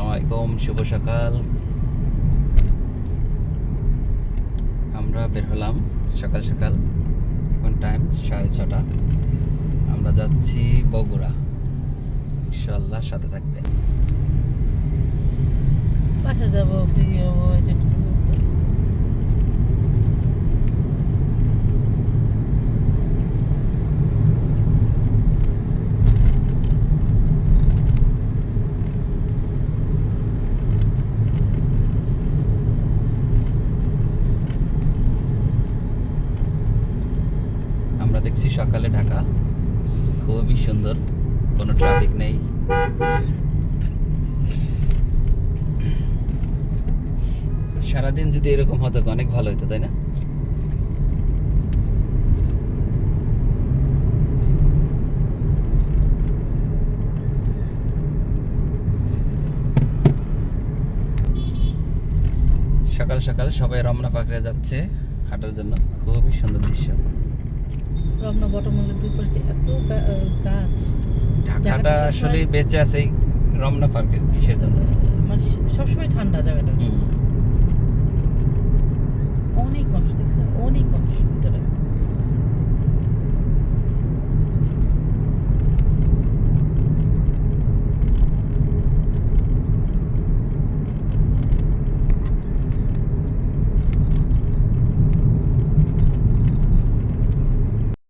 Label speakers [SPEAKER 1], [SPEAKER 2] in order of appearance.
[SPEAKER 1] আসসালামু শুভ সকাল। আমরা বের হলাম সকাল সকাল। এখন টাইম সাড়ে ছটা। আমরা যাচ্ছি বগুড়া। ইনশাল্লাহ সাথে থাকবেন।
[SPEAKER 2] বাসা যাব, ফ্রি হব
[SPEAKER 1] দেখছি সকালে ঢাকা। খুবই সুন্দর, কোনো ট্রাফিক নেই। সারাদিন যদি এরকম হতো, অনেক ভালো হতো তাই না? সকাল সকাল সবাই রমনা পাকড়ে যাচ্ছে হাঁটার জন্য। খুবই সুন্দর দৃশ্য।
[SPEAKER 2] রমনা বটমূলের দুই পাশে এত গাছ।
[SPEAKER 1] ঢাকাটা আসলে বেঁচে আছে রমনা পার্কের কিসের জন্য।
[SPEAKER 2] মানে সবসময় ঠান্ডা জায়গাটা। অনেক মানুষ দেখছে অনেক মানুষ ভিতরে।